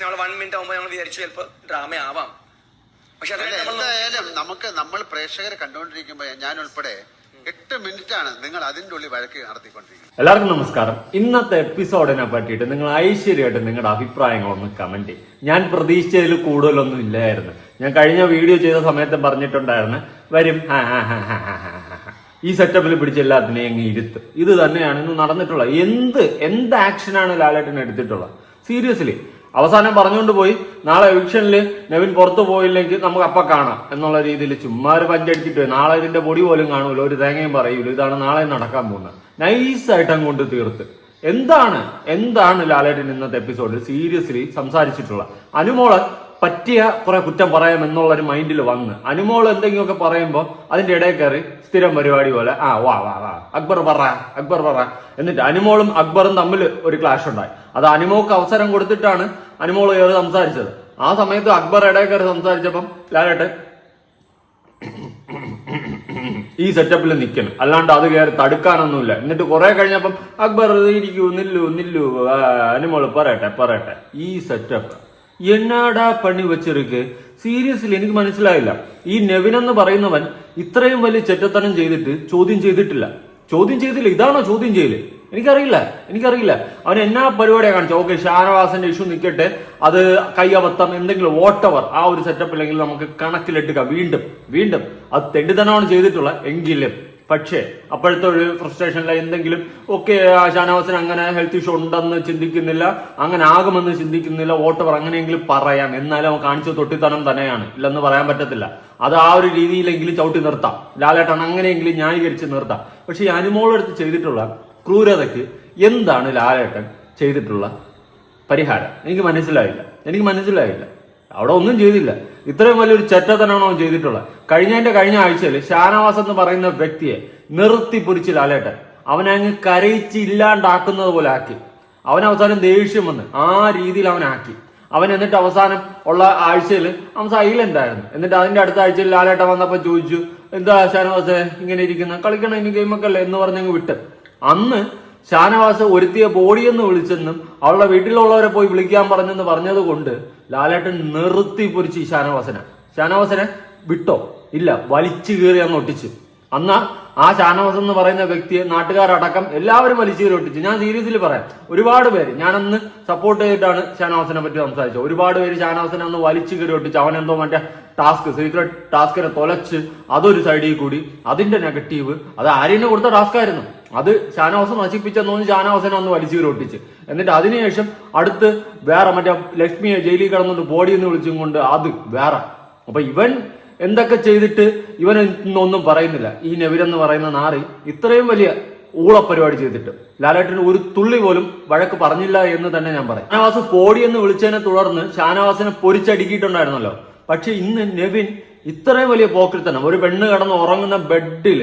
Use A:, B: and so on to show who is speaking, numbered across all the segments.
A: നമ്മൾ one minute ആകുമ്പോൾ നമ്മൾ വിചാരിച്ചു ചിലപ്പോൾ ഡ്രാമ ആവാം. പക്ഷെ
B: എന്തായാലും നമുക്ക് നമ്മൾ പ്രേക്ഷകരെ കണ്ടുകൊണ്ടിരിക്കുമ്പോൾ ഞാൻ ഉൾപ്പെടെ എട്ട് മിനിറ്റ് ആണ് നിങ്ങൾ അതിന്റെ ഉള്ളിൽ വഴക്ക് നടത്തിക്കൊണ്ടിരിക്കുന്നത്.
C: എല്ലാവർക്കും നമസ്കാരം. ഇന്നത്തെ എപ്പിസോഡിനെ പറ്റിയിട്ട് നിങ്ങൾ ഐശ്വര്യമായിട്ട് നിങ്ങളുടെ അഭിപ്രായങ്ങളൊന്ന് കമന്റ് ചെയ്യും. ഞാൻ പ്രതീക്ഷിച്ചതിൽ കൂടുതലൊന്നും ഇല്ലായിരുന്നു. ഞാൻ കഴിഞ്ഞ വീഡിയോ ചെയ്ത സമയത്ത് പറഞ്ഞിട്ടുണ്ടായിരുന്നു. വരും. ഈ സെറ്റപ്പിൽ പിടിച്ച് എല്ലാത്തിനെയും അങ്ങ് ഇരുത്ത്. ഇത് തന്നെയാണ് ഇന്ന് നടന്നിട്ടുള്ളത്. എന്ത് എന്ത് ആക്ഷനാണ് ലാലേട്ടൻ എടുത്തിട്ടുള്ളത്? സീരിയസ്ലി അവസാനം പറഞ്ഞുകൊണ്ട് പോയി നാളെ എവിക്ഷനിൽ നവീൻ പുറത്തു പോയില്ലെങ്കിൽ നമുക്ക് അപ്പം കാണാം എന്നുള്ള രീതിയിൽ ചുമ്മാ ഒരു പഞ്ചടിച്ചിട്ട് പോയി. നാളെ ഇതിന്റെ പൊടി പോലും കാണൂല ഒരു തേങ്ങയും പറയൂല ഇതാണ് നാളെ നടക്കാൻ പോകുന്നത്. നൈസായിട്ട് അങ്ങോട്ട് തീർത്ത്. എന്താണ് എന്താണ് ലാലേട്ടൻ ഇന്നത്തെ എപ്പിസോഡിൽ സീരിയസ്ലി സംസാരിച്ചിട്ടുള്ള അനുമോൾ പറ്റിയ കുറെ കുറ്റം പറയാം എന്നുള്ള ഒരു മൈൻഡിൽ വന്ന്. അനുമോൾ എന്തെങ്കിലുമൊക്കെ പറയുമ്പോൾ അതിന്റെ ഇടയിൽ കയറി സ്ഥിരം പരിപാടി പോലെ ആ വാ വാ വാ അക്ബർ പറ അക്ബർ പറ എന്നിട്ട് അനുമോളും അക്ബറും തമ്മിൽ ഒരു ക്ലാഷ് ഉണ്ടായി. അത് അനുമോക്ക് അവസരം കൊടുത്തിട്ടാണ് അനുമോൾ കയറി സംസാരിച്ചത്. ആ സമയത്ത് അക്ബർ ഇടയിൽ കയറി സംസാരിച്ചപ്പം ലാലേട്ട് ഈ സെറ്റപ്പിൽ നിൽക്കണം അല്ലാണ്ട് അത് കയറി തടുക്കാനൊന്നുമില്ല. എന്നിട്ട് കുറെ കഴിഞ്ഞപ്പം അക്ബർ ഇരിക്കൂ നില്ലു നില്ലു അനുമോൾ പറയട്ടെ പറയട്ടെ. ഈ സെറ്റപ്പ് എന്നാടാ പണി വെച്ചിരിക്ക്? സീരിയസ്ലി എനിക്ക് മനസ്സിലായില്ല. ഈ നെവിൻ എന്ന് പറയുന്നവൻ ഇത്രയും വലിയ ചെറ്റത്തനം ചെയ്തിട്ട് ചോദ്യം ചെയ്തിട്ടില്ല. ചോദ്യം ചെയ്തില്ല. ഇതാണോ ചോദ്യം ചെയ്യൽ? എനിക്കറിയില്ല എനിക്കറിയില്ല. അവൻ എന്നാ പരിപാടിയാണ് കാണിച്ചത് ഓക്കെ ഷാനവാസിന്റെ ഇഷ്യൂ നിൽക്കട്ടെ അത് കയ്യബദ്ധം എന്തെങ്കിലും വോട്ടവർ ആ ഒരു സെറ്റപ്പ് ഇല്ലെങ്കിൽ നമുക്ക് കണക്കിലെടുക്കാം. വീണ്ടും വീണ്ടും. അത് തെണ്ടിത്തനമാണ് ചെയ്തിട്ടുള്ള എങ്കിലും. പക്ഷേ അപ്പോഴത്തെ ഒരു ഫ്രസ്ട്രേഷനിൽ എന്തെങ്കിലും ഒക്കെ ഷാനവാസിന് അങ്ങനെ ഹെൽത്ത് ഇഷ്യൂ ഉണ്ടെന്ന് ചിന്തിക്കുന്നില്ല അങ്ങനെ ആകുമെന്ന് ചിന്തിക്കുന്നില്ല വോട്ടവർ അങ്ങനെയെങ്കിലും പറയാം. എന്നാലും അവൻ കാണിച്ച തൊട്ടിത്തനം തന്നെയാണ്. ഇല്ലെന്ന് പറയാൻ പറ്റത്തില്ല. അത് ആ ഒരു രീതിയിലെങ്കിലും ചവിട്ടി നിർത്താം. ലാലേട്ടൻ അങ്ങനെയെങ്കിലും ന്യായീകരിച്ച് നിർത്താം. പക്ഷേ ഈ അനുമോളെടുത്ത് ചെയ്തിട്ടുള്ള ക്രൂരതയ്ക്ക് എന്താണ് ലാലേട്ടൻ ചെയ്തിട്ടുള്ള പരിഹാരം? എനിക്ക് മനസ്സിലായില്ല. എനിക്ക് മനസ്സിലായില്ല. അവിടെ ഒന്നും ചെയ്തില്ല. ഇത്രയും വലിയൊരു ചെറ്റത്തനാണോ ചെയ്തിട്ടുള്ളത് കഴിഞ്ഞതിന്റെ കഴിഞ്ഞ ആഴ്ചയിൽ ഷാനവാസ് എന്ന് പറയുന്ന വ്യക്തിയെ നിർത്തി പൊരിച്ച് ലാലേട്ടൻ അവനെ അങ്ങ് കരയിച്ച് ഇല്ലാണ്ടാക്കുന്നത് പോലെ ആക്കി. അവൻ അവസാനം ദേഷ്യം വന്ന് ആ രീതിയിൽ അവൻ ആക്കി. അവൻ എന്നിട്ട് അവസാനം ഉള്ള ആഴ്ചയിൽ അവൻ സൈലന്റ് ആയിരുന്നു. എന്നിട്ട് അതിന്റെ അടുത്ത ആഴ്ചയിൽ ലാലേട്ടൻ വന്നപ്പോ ചോദിച്ചു എന്താ ഷാനവാസെ ഇങ്ങനെ ഇരിക്കുന്ന? കളിക്കണം ഇനി ഗെയിമൊക്കെ അല്ലേ? എന്ന് പറഞ്ഞങ്ങ് വിട്ട്. അന്ന് ഷാനവാസ് ഒരുത്തിയ ബോഡി എന്ന് വിളിച്ചെന്നും അവളുടെ വീട്ടിലുള്ളവരെ പോയി വിളിക്കാൻ പറഞ്ഞെന്ന് പറഞ്ഞത് കൊണ്ട് ലാലേട്ടൻ നിർത്തി പൊരിച്ച് ഈ ഷാനവാസനെ. ഷാനവാസനെ വിട്ടോ? ഇല്ല വലിച്ചു കീറി അങ്ങ് ഒട്ടിച്ച്. അന്ന് ആ ഷാനവാസ് എന്ന് പറയുന്ന വ്യക്തിയെ നാട്ടുകാരടക്കം എല്ലാവരും വലിച്ചു കീറി ഒട്ടിച്ച്. ഞാൻ സീരിയസിൽ പറയാം ഒരുപാട് പേര് ഞാൻ അന്ന് സപ്പോർട്ട് ചെയ്തിട്ടാണ് ഷാനവാസിനെ പറ്റി സംസാരിച്ചത്. ഒരുപാട് പേര് ഷാനവാസിനെ അന്ന് വലിച്ചു കീറി ഒട്ടിച്ച് അവൻ എന്തോ മറ്റേ ടാസ്ക് സീക്രട്ട് ടാസ്കിനെ തൊലച്ച് അതൊരു സൈഡിൽ കൂടി അതിന്റെ നെഗറ്റീവ് അത് ആര്യന് കൊടുത്ത ടാസ്ക് ആയിരുന്നു. അത് ഷാനവാസ് നശിപ്പിച്ചെന്ന് തോന്നി ഷാനവാസനെ ഒന്ന് വലിച്ചു കീറി ഒട്ടിച്ച്. എന്നിട്ട് അതിനുശേഷം അടുത്ത് വേറെ മറ്റേ ലക്ഷ്മിയെ ജയിലിൽ കിടന്നുകൊണ്ട് ബോഡി എന്ന് വിളിച്ചും കൊണ്ട് അത് വേറെ. അപ്പൊ ഇവൻ എന്തൊക്കെ ചെയ്തിട്ട് ഇവൻ ഇന്നൊന്നും പറയുന്നില്ല. ഈ നെവിരെന്ന് പറയുന്ന നാറി ഇത്രയും വലിയ ഊളപ്പരിപാടി ചെയ്തിട്ട്. ലാലേട്ടന് ഒരു തുള്ളി പോലും വഴക്ക് പറഞ്ഞില്ല എന്ന് തന്നെ ഞാൻ പറയും. ഷാനവാസ് പോടി എന്ന് വിളിച്ചതിനെ തുടർന്ന് ഷാനവാസിനെ പൊരിച്ചടുക്കിയിട്ടുണ്ടായിരുന്നല്ലോ. പക്ഷെ ഇന്ന് നെവിൻ ഇത്രയും വലിയ പോക്കിൽ തന്നെ ഒരു പെണ്ണ് കിടന്ന് ഉറങ്ങുന്ന ബെഡിൽ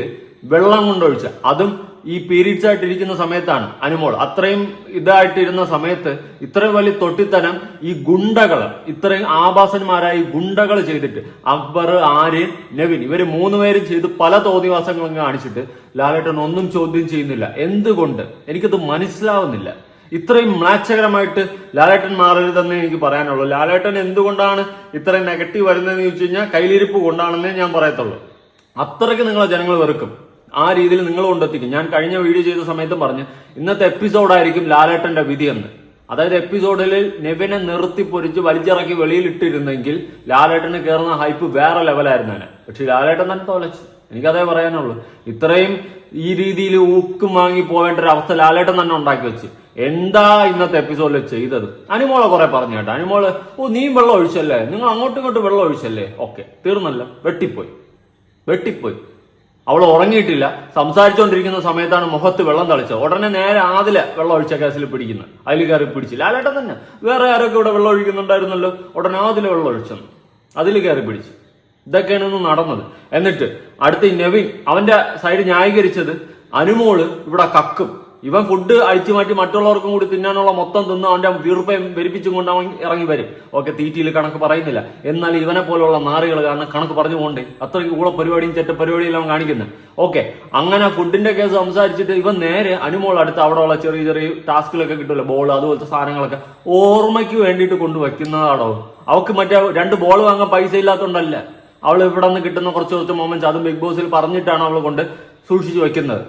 C: വെള്ളം കൊണ്ടൊഴിച്ച അതും ഈ പീരീഡ്സ് ആയിട്ടിരിക്കുന്ന സമയത്താണ്. അനുമോൾ അത്രയും ഇതായിട്ടിരുന്ന സമയത്ത് ഇത്രയും വലിയ തൊട്ടിത്തനം ഈ ഗുണ്ടകൾ ഇത്രയും ആഭാസന്മാരായി ഗുണ്ടകൾ ചെയ്തിട്ട് അക്ബർ ആര്യൻ നവീൻ ഇവർ മൂന്നുപേരും ചെയ്ത് പല തോതിവാസങ്ങളും കാണിച്ചിട്ട് ലാലേട്ടൻ ഒന്നും ചോദ്യം ചെയ്യുന്നില്ല. എന്തുകൊണ്ട്? എനിക്കത് മനസ്സിലാവുന്നില്ല. ഇത്രയും മ്ലാച്ഛകരമായിട്ട് ലാലേട്ടൻ മാറരുതെന്ന് എനിക്ക് പറയാനുള്ളൂ. ലാലേട്ടൻ എന്തുകൊണ്ടാണ് ഇത്രയും നെഗറ്റീവ് വരുന്നതെന്ന് ചോദിച്ചു കഴിഞ്ഞാൽ കയ്യിലിരിപ്പ് കൊണ്ടാണെന്നേ ഞാൻ പറയത്തുള്ളൂ. അത്രയ്ക്ക് നിങ്ങളെ ജനങ്ങൾ വെറുക്കും. ആ രീതിയിൽ നിങ്ങൾ കൊണ്ടെത്തിക്കും. ഞാൻ കഴിഞ്ഞ വീഡിയോ ചെയ്ത സമയത്തും പറഞ്ഞു ഇന്നത്തെ എപ്പിസോഡായിരിക്കും ലാലേട്ടന്റെ വിധി എന്ന് അതായത് എപ്പിസോഡിൽ നെവിനെ നിർത്തി പൊരിച്ച് വലിച്ചിറക്കി വെളിയിൽ ഇട്ടിരുന്നെങ്കിൽ ലാലേട്ടന് കയറുന്ന ഹൈപ്പ് വേറെ ലെവലായിരുന്നേനെ പക്ഷെ ലാലേട്ടൻ തന്നെ തോലച്ചു. എനിക്കതേ പറയാനുള്ളൂ. ഇത്രയും ഈ രീതിയിൽ ഊക്കും വാങ്ങി പോവേണ്ട ഒരു അവസ്ഥ ലാലേട്ടൻ തന്നെ ഉണ്ടാക്കി വെച്ച്. എന്താ ഇന്നത്തെ എപ്പിസോഡിൽ ചെയ്തത്? അനുമോളെ കുറെ പറഞ്ഞു കേട്ടോ. അനുമോൾ ഓ നീ വെള്ളം ഒഴിച്ചല്ലേ? നിങ്ങൾ അങ്ങോട്ടും ഇങ്ങോട്ടും വെള്ളം ഒഴിച്ചല്ലേ? ഓക്കെ തീർന്നല്ല. വെട്ടിപ്പോയി. വെട്ടിപ്പോയി. അവൾ ഉറങ്ങിയിട്ടില്ല. സംസാരിച്ചുകൊണ്ടിരിക്കുന്ന സമയത്താണ് മുഖത്ത് വെള്ളം തളിച്ചത്. ഉടനെ നേരെ ആദില വെള്ളം ഒഴിച്ച കേസിൽ പിടിക്കുന്നത് അതിൽ കയറി പിടിച്ചു ലാലേട്ടൻ തന്നെ. വേറെ ആരൊക്കെ ഇവിടെ വെള്ളം ഒഴിക്കുന്നുണ്ടായിരുന്നല്ലോ? ഉടനെ ആദില വെള്ളം ഒഴിച്ചെന്ന് അതിൽ കയറി പിടിച്ചു. ഇതൊക്കെയാണ് ഇന്ന് നടന്നത്. എന്നിട്ട് അടുത്ത നവീൻ അവന്റെ സൈഡ് ന്യായീകരിച്ചത് അനുമോൾ ഇവിടെ കക്കും. ഇവൻ ഫുഡ് അഴിച്ചു മാറ്റി മറ്റുള്ളവർക്കും കൂടി തിന്നാനുള്ള മൊത്തം തിന്ന് അവന്റെ വീർപ്പയും വെരിപ്പിച്ചും കൊണ്ട് അവൻ ഇറങ്ങി വരും. ഓക്കെ തീറ്റിയിൽ കണക്ക് പറയുന്നില്ല. എന്നാൽ ഇവനെ പോലുള്ള നാറികൾ കാരണം കണക്ക് പറഞ്ഞു പോകണ്ടേ? അത്രയ്ക്ക് കൂടെ പരിപാടിയും ചെറ്റ പരിപാടിയും അവൻ കാണിക്കുന്നത് ഓക്കെ അങ്ങനെ ഫുഡിന്റെ കേസ് സംസാരിച്ചിട്ട് ഇവൻ നേരെ അനുമോൾ അടുത്ത് അവിടെയുള്ള ചെറിയ ചെറിയ ടാസ്കിലൊക്കെ കിട്ടുമല്ലോ ബോൾ അതുപോലത്തെ സാധനങ്ങളൊക്കെ ഓർമ്മയ്ക്ക് വേണ്ടിയിട്ട് കൊണ്ടുവയ്ക്കുന്നതാണോ അവക്ക് മറ്റേ രണ്ട് ബോൾ വാങ്ങാൻ പൈസ ഇല്ലാത്തതുകൊണ്ടല്ല അവൾ ഇവിടെ നിന്ന് കിട്ടുന്ന കുറച്ച് കുറച്ച് മൊമെന്റ്സ് അതും ബിഗ് ബോസിൽ പറഞ്ഞിട്ടാണ് അവൾ കൊണ്ട് സൂക്ഷിച്ചു വെക്കുന്നത്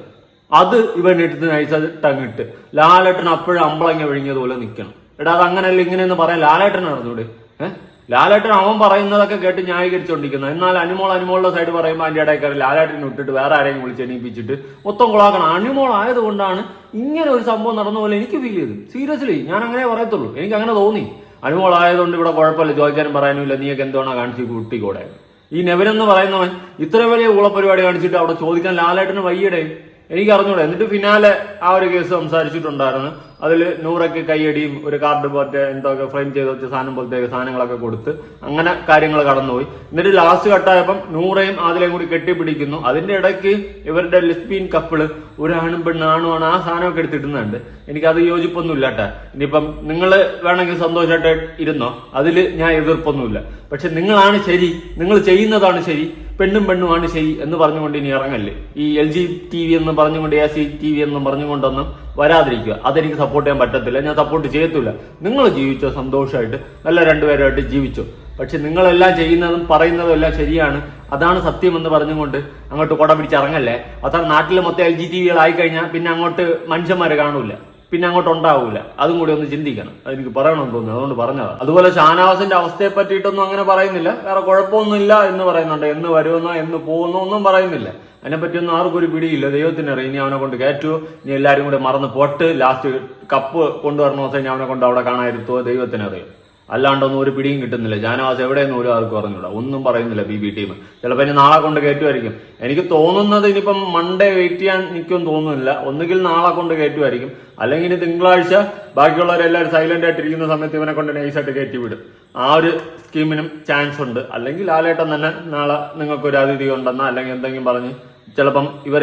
C: അത് ഇവൻ എടുത്ത് നയിച്ചിട്ടങ്ങിട്ട് ലാലേട്ടൻ അപ്പോഴും അമ്പളങ്ങ വിഴുങ്ങിയതുപോലെ നിൽക്കണം എടാ അത് അങ്ങനെയല്ല ഇങ്ങനെയെന്ന് പറയാൻ ലാലേട്ടൻ നടന്നൂടെ? ഏഹ് ലാലേട്ടൻ അവൻ പറയുന്നതൊക്കെ കേട്ട് ന്യായീകരിച്ചുകൊണ്ടിരിക്കുന്നത് എന്നാൽ അനുമോൾ അനുമോളുടെ സൈഡ് പറയുമ്പോൾ അതിന്റെ ഇടയിൽ കയറി ലാലേട്ടനെ വിട്ടിട്ട് വേറെ ആരെയും വിളിച്ച് എണീപ്പിച്ചിട്ട് മൊത്തം കുളാക്കണം. അനുമോൾ ആയതുകൊണ്ടാണ് ഇങ്ങനെ ഒരു സംഭവം നടന്ന പോലെ എനിക്ക് ഫീൽ ചെയ്തു സീരിയസ്ലി ഞാൻ അങ്ങനെ പറയത്തുള്ളൂ. എനിക്ക് അങ്ങനെ തോന്നി. അനുമോൾ ആയതുകൊണ്ട് ഇവിടെ കുഴപ്പമില്ല. ചോദിക്കാനും പറയാനും ഇല്ല നീയൊക്കെ എന്തുവാണോ കുട്ടി കുട്ടിക്കൂടെ. ഈ നെവനെന്ന് പറയുന്നവൻ ഇത്ര വലിയ ഊളപ്പരിപാടി കാണിച്ചിട്ട് അവിടെ ചോദിക്കാൻ ലാലേട്ടന് വയ്യടേ. എനിക്ക് അറിഞ്ഞൂടെ എന്നിട്ട് ഫിനാലെ ആ ഒരു കേസ് സംസാരിച്ചിട്ടുണ്ടായിരുന്നു. അതിൽ നൂറൊക്കെ കൈയടിയും ഒരു കാർഡ് പോലത്തെ എന്തൊക്കെ ഫ്രെയിം ചെയ്ത് വെച്ച സാധനം പോലത്തെ സാധനങ്ങളൊക്കെ കൊടുത്ത് അങ്ങനെ കാര്യങ്ങൾ കടന്നുപോയി. എന്നിട്ട് ലാസ്റ്റ് കട്ടായപ്പം നൂറയും അതിലേയും കൂടി കെട്ടിപ്പിടിക്കുന്നു. അതിന്റെ ഇടയ്ക്ക് ഇവരുടെ ലിസ്ബീൻ കപ്പിൾ ഒരാണും പെണ്ണാണുമാണ് ആ സാധനമൊക്കെ എടുത്തിടുന്നുണ്ട് എനിക്കത് യോജിപ്പൊന്നും ഇല്ല കേട്ടാ ഇനിയിപ്പം നിങ്ങൾ വേണമെങ്കിൽ സന്തോഷമായിട്ട് ഇരുന്നോ? അതിൽ ഞാൻ എതിർപ്പൊന്നുമില്ല. പക്ഷെ നിങ്ങളാണ് ശരി. നിങ്ങൾ ചെയ്യുന്നതാണ് ശരി. പെണ്ണും പെണ്ണുമാണ് ശരി എന്ന് പറഞ്ഞുകൊണ്ട് ഇനി ഇറങ്ങല്ലേ? ഈ എൽ ജി ടി വി എന്ന് പറഞ്ഞുകൊണ്ട് എ സി ടി വി എന്നും പറഞ്ഞുകൊണ്ടൊന്നും വരാതിരിക്കുക. അതെനിക്ക് സപ്പോർട്ട് ചെയ്യാൻ പറ്റത്തില്ല. ഞാൻ സപ്പോർട്ട് ചെയ്യത്തില്ല. നിങ്ങൾ ജീവിച്ചോ സന്തോഷമായിട്ട് നല്ല രണ്ടുപേരുമായിട്ട് ജീവിച്ചോ. പക്ഷെ നിങ്ങളെല്ലാം ചെയ്യുന്നതും പറയുന്നതും എല്ലാം ശരിയാണ്. അതാണ് സത്യം എന്ന് പറഞ്ഞുകൊണ്ട് അങ്ങോട്ട് കുട പിടിച്ചിറങ്ങല്ലേ അത്ര നാട്ടിൽ മൊത്തം എൽ ജി ടി വികളായി കഴിഞ്ഞാൽ പിന്നെ അങ്ങോട്ട് മനുഷ്യന്മാരെ കാണൂല പിന്നെ അങ്ങോട്ട് ഉണ്ടാവൂല അതും കൂടി ഒന്ന് ചിന്തിക്കണം. അതെനിക്ക് പറയണമെന്ന് തോന്നുന്നു. അതുകൊണ്ട് പറഞ്ഞതാണ്. അതുപോലെ ഷാനവാസിന്റെ അവസ്ഥയെ പറ്റിയിട്ടൊന്നും അങ്ങനെ പറയുന്നില്ല. വേറെ കുഴപ്പമൊന്നുമില്ല എന്ന് പറയുന്നുണ്ട്. എന്ന് വരുമെന്നോ എന്ന് പോകുന്നോ ഒന്നും പറയുന്നില്ല. അതിനെപ്പറ്റിയൊന്നും ആർക്കും ഒരു പിടിയില്ല. ദൈവത്തിന് അറിയാം. ഇനി അവനെ കൊണ്ട് കയറ്റു. ഇനി എല്ലാവരും കൂടെ മറന്ന് പൊട്ട് ലാസ്റ്റ് കപ്പ് കൊണ്ടുവരണ ദിവസം ഞാൻ അവനെ കൊണ്ട് അവിടെ കാണാതിരുത്തുമോ ദൈവത്തിന് അറിയാം. അല്ലാണ്ടൊന്നും ഒരു പിടിയും കിട്ടുന്നില്ല. ജാനവാസ് എവിടെയെന്നും ഒരു ആർക്കും അറിഞ്ഞൂടാ. ഒന്നും പറയുന്നില്ല ബി ബി ടീം. ചിലപ്പോൾ ഇനി നാളെ കൊണ്ട് കയറ്റുമായിരിക്കും. എനിക്ക് തോന്നുന്നത് ഇനിയിപ്പം മൺഡേ വെയിറ്റ് ചെയ്യാൻ നിൽക്കും തോന്നുന്നില്ല. ഒന്നുകിൽ നാളെ കൊണ്ട് കയറ്റുമായിരിക്കും. അല്ലെങ്കിൽ ഇനി തിങ്കളാഴ്ച ബാക്കിയുള്ളവരെല്ലാവരും സൈലന്റ് ആയിട്ടിരിക്കുന്ന സമയത്ത് ഇവനെ കൊണ്ട് നൈസായിട്ട് കയറ്റി വിടും. ആ ഒരു സ്കീമിനും ചാൻസ് ഉണ്ട്. അല്ലെങ്കിൽ ലാലേട്ടൻ തന്നെ നാളെ നിങ്ങൾക്കൊരു അതിഥി ഉണ്ടെന്നോ അല്ലെങ്കിൽ എന്തെങ്കിലും പറഞ്ഞ് ചിലപ്പം ഇവർ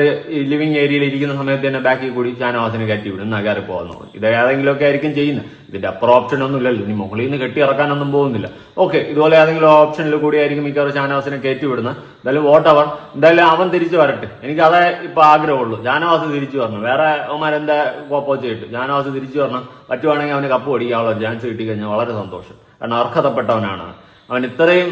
C: ലിവിങ് ഏരിയയിൽ ഇരിക്കുന്ന സമയത്ത് തന്നെ ബാക്കിൽ കൂടി ഷാനവാസിനെ കയറ്റി വിടും നഗാറി പോകുന്നു ഇത് ഏതെങ്കിലുമൊക്കെ ആയിരിക്കും ചെയ്യുന്നത്. ഇതിന്റെ അപ്പുറം ഓപ്ഷൻ ഒന്നും ഇല്ലല്ലോ. ഇനി മുകളിൽ നിന്ന് കെട്ടി ഇറക്കാനൊന്നും പോകുന്നില്ല. ഓക്കെ ഇതുപോലെ ഏതെങ്കിലും ഓപ്ഷനിൽ കൂടി ആയിരിക്കും മിക്കവാറും ഷാനവാസിനെ കയറ്റി വിടുന്നത്. എന്തായാലും വോട്ട് അവർ എന്തായാലും അവൻ തിരിച്ചു വരട്ടെ. എനിക്ക് അതേ ഇപ്പൊ ആഗ്രഹമുള്ളൂ. ജാനവാസ് തിരിച്ചു വരണം. വേറെ അവന്മാരെന്താ കിട്ടും ജാനവാസ് തിരിച്ചു വരണം. പറ്റുവാണെങ്കിൽ അവന് കപ്പ് ഓടിക്കാനുള്ള ചാൻസ് കിട്ടിക്കഴിഞ്ഞാൽ വളരെ സന്തോഷം. കാരണം അർഹതപ്പെട്ടവനാണ് അവൻ ഇത്രയും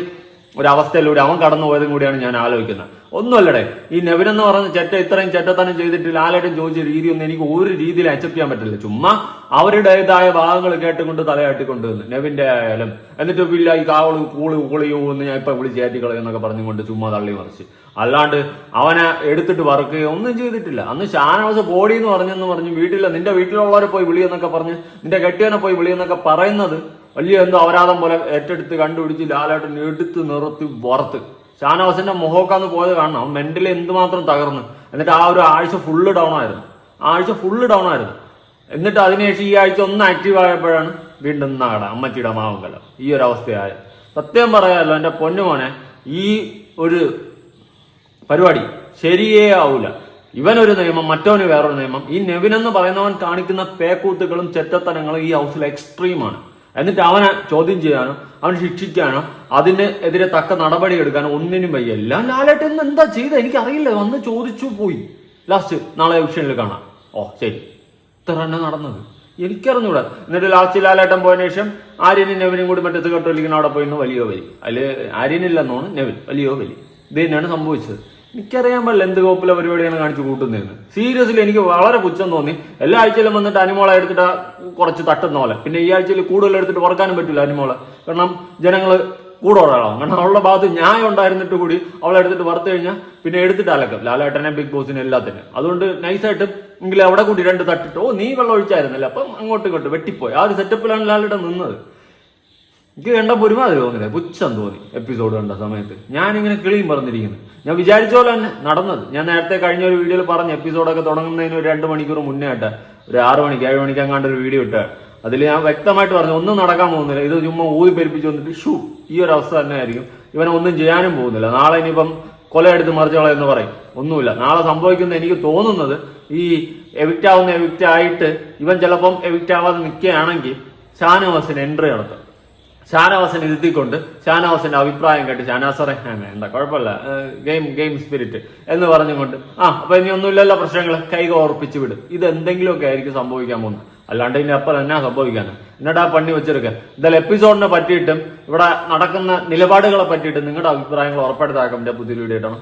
C: ഒരു അവസ്ഥയിലൂടെ അവൻ കടന്നു പോയതും കൂടിയാണ് ഞാൻ ആലോചിക്കുന്നത്. ഒന്നുമല്ലടേ ഈ നെവിൻ എന്ന് പറഞ്ഞ ചെറ്റ ഇത്രയും ചെറ്റത്തനം ചെയ്തിട്ട് ലാലേട്ടൻ ചോദിച്ച രീതിയൊന്നും എനിക്ക് ഒരു രീതിയിൽ അക്സെപ്റ്റ് ചെയ്യാൻ പറ്റില്ല. ചുമ്മാ അവരുടേതായ ഭാഗങ്ങൾ കേട്ടുകൊണ്ട് തലയാട്ടിക്കൊണ്ട് നെവിന്റെ ആയാലും. എന്നിട്ട് ഇല്ല ഈ കാവൾ കൂളി കൂളിയോ എന്ന് ഞാൻ ഇപ്പൊ വിളിച്ച് കയറ്റിക്കളയെന്നൊക്കെ പറഞ്ഞുകൊണ്ട് ചുമ്മാ തള്ളി മറിച്ച്. അല്ലാണ്ട് അവനെ എടുത്തിട്ട് വറുക്കുകയോ ഒന്നും ചെയ്തിട്ടില്ല. അന്ന് ഷാനവാസ് ബോഡി എന്ന് പറഞ്ഞെന്ന് പറഞ്ഞു വീട്ടിലെ നിന്റെ വീട്ടിലുള്ളവരെ പോയി വിളിയെന്നൊക്കെ പറഞ്ഞ് നിന്റെ കെട്ടിയവനെ പോയി വിളിയെന്നൊക്കെ പറയുന്നത് വലിയ എന്തോ അപരാധം പോലെ ഏറ്റെടുത്ത് കണ്ടുപിടിച്ച് ലാലായിട്ട് എടുത്ത് നിർത്തി വറുത്ത്. ഷാനവാസിന്റെ മുഖമൊക്കെ പോയത് കാണണം. അവൻ മെന്റലി എന്തുമാത്രം തകർന്ന്. എന്നിട്ട് ആ ഒരു ആഴ്ച ഫുള്ള് ഡൗൺ ആയിരുന്നു. ആഴ്ച ഫുള്ള് ഡൗൺ ആയിരുന്നു. എന്നിട്ട് അതിനുശേഷം ഈ ആഴ്ച ഒന്ന് ആക്റ്റീവ് ആയപ്പോഴാണ് വീണ്ടും നാട അമ്മച്ചിയുടെ മാവങ്കലം ഈ ഒരു അവസ്ഥയായ. സത്യം പറയാമല്ലോ എന്റെ പൊന്നുമോനെ ഈ ഒരു പരിപാടി ശരിയേ ആവൂല. ഇവനൊരു നിയമം മറ്റവന് വേറൊരു നിയമം. ഈ നെവിൻ എന്ന് പറയുന്നവൻ കാണിക്കുന്ന പേക്കൂത്തുകളും ചെറ്റത്തനങ്ങളും ഈ ഹൗസിൽ എക്സ്ട്രീമാണ് എന്നിട്ട് അവനെ ചോദ്യം ചെയ്യാനോ അവൻ ശിക്ഷിക്കാനോ അതിന് എതിരെ തക്ക നടപടി എടുക്കാനോ ഒന്നിനും വയ്യ എല്ലാം ലാലേട്ടൻ ഇന്ന് എന്താ എനിക്ക് അറിയില്ല വന്ന് ചോദിച്ചു പോയി. ലാസ്റ്റ് നാളെ വിഷയനിൽ കാണാം. ഓ ശരി. ഇത്ര തന്നെ നടന്നത്. എനിക്കറിഞ്ഞൂടാ. എന്നിട്ട് ലാസ്റ്റ് ലാലേട്ടൻ പോയതിനു ശേഷം ആര്യനും നെവിനും കൂടി മറ്റേ കെട്ടൊലിക്കുന്ന അവിടെ പോയിരുന്നു വലിയോ വലി അതിൽ ആര്യനില്ലെന്നോണ് നെവിൻ വലിയോ വലി ഇത് തന്നെയാണ് സംഭവിച്ചത്. എനിക്കറിയാൻ പാടില്ല എന്ത് കോപ്പിലെ പരിപാടിയാണ് കാണിച്ചു കൂട്ടുന്നതെന്ന്. സീരിയസ്ലി എനിക്ക് വളരെ പുച്ഛം തോന്നി. എല്ലാ ആഴ്ചയിലും വന്നിട്ട് അനിമോളെ എടുത്തിട്ട് കുറച്ച് തട്ടുന്ന പോലെ. പിന്നെ ഈ ആഴ്ചയിൽ കൂടുതൽ എടുത്തിട്ട് വറക്കാനും പറ്റില്ല അനിമോളെ. കാരണം ജനങ്ങൾ കൂടെ ഒരാളാണ് കാരണം അവളുടെ ഭാഗത്ത് ന്യായം ഉണ്ടായിരുന്നിട്ട് കൂടി അവളെ എടുത്തിട്ട് വറുത്ത് കഴിഞ്ഞാൽ പിന്നെ എടുത്തിട്ട് അലക്കും. ലാലേട്ടനെ ബിഗ് ബോസിനെ എല്ലാത്തിനും. അതുകൊണ്ട് നൈസായിട്ട് എങ്കിലും അവിടെ കൂടി രണ്ട് തട്ടിട്ട് ഓ നീ വെള്ളം ഒഴിച്ചായിരുന്നല്ലേ? അപ്പം അങ്ങോട്ട് ഇങ്ങോട്ട് വെട്ടിപ്പോയി. ആ ഒരു സെറ്റപ്പിലാണ് ലാലേട്ടൻ നിന്നത്. എനിക്ക് കണ്ടപ്പോൾ ഒരുമാതിരി തോന്നില്ല. പുച്ഛം തോന്നി. എപ്പിസോഡ് കണ്ട സമയത്ത്. ഞാനിങ്ങനെ കിളിയും പറഞ്ഞിരിക്കുന്നു. ഞാൻ വിചാരിച്ച പോലെ തന്നെ നടന്നത്. ഞാൻ നേരത്തെ കഴിഞ്ഞ ഒരു വീഡിയോയിൽ പറഞ്ഞ എപ്പിസോഡൊക്കെ തുടങ്ങുന്നതിന് ഒരു രണ്ട് മണിക്കൂർ മുന്നേ ആയിട്ട് ഒരു ആറ് മണിക്ക് ഏഴ് മണിക്ക് അങ്ങാണ്ട് ഒരു വീഡിയോ ഇട്ട്. അതിൽ ഞാൻ വ്യക്തമായിട്ട് പറഞ്ഞു ഒന്നും നടക്കാൻ പോകുന്നില്ല. ഇത് ചുമ്മാ ഊതി പെരുപ്പിച്ച് വന്നിട്ട് ഷൂ ഈ ഒരു അവസ്ഥ തന്നെ ആയിരിക്കും. ഇവനെ ഒന്നും ചെയ്യാനും പോകുന്നില്ല. നാളെ ഇനിയിപ്പം കൊലയെടുത്ത് മറിച്ചോളെ എന്ന് പറയും. ഒന്നുമില്ല. നാളെ സംഭവിക്കുന്ന എനിക്ക് തോന്നുന്നത് ഈ എവിക്റ്റ് ആവുന്ന എവിക്റ്റ് ആയിട്ട് ഇവൻ ചിലപ്പം എവിക്റ്റ് ആവാതെ നിൽക്കുകയാണെങ്കിൽ ഷാനവാസിന് എൻട്രി നടത്തും. ഷാനവാസിനെ ഇരുത്തിക്കൊണ്ട് ഷാനവാസിന്റെ അഭിപ്രായം കേട്ട് ഷാനാസറെ എന്താ കുഴപ്പമില്ല. ഗെയിം ഗെയിം സ്പിരിറ്റ് എന്ന് പറഞ്ഞുകൊണ്ട് ആ അപ്പൊ ഇനി ഒന്നുമില്ലല്ലോ പ്രശ്നങ്ങൾ കൈ ഓർപ്പിച്ച് വിടും. ഇത് എന്തെങ്കിലുമൊക്കെ ആയിരിക്കും സംഭവിക്കാൻ പോകുന്നത്. അല്ലാണ്ട് ഇനി അപ്പം എന്നാ സംഭവിക്കാൻ എന്നിട്ട് ആ പണി വെച്ചെടുക്കാൻ എന്തായാലും എപ്പിസോഡിനെ പറ്റിയിട്ടും ഇവിടെ നടക്കുന്ന നിലപാടുകളെ പറ്റിയിട്ടും നിങ്ങളുടെ അഭിപ്രായങ്ങൾ ഉറപ്പെടുത്താക്കാൻ പുതിയ വീഡിയോ ഇടണം.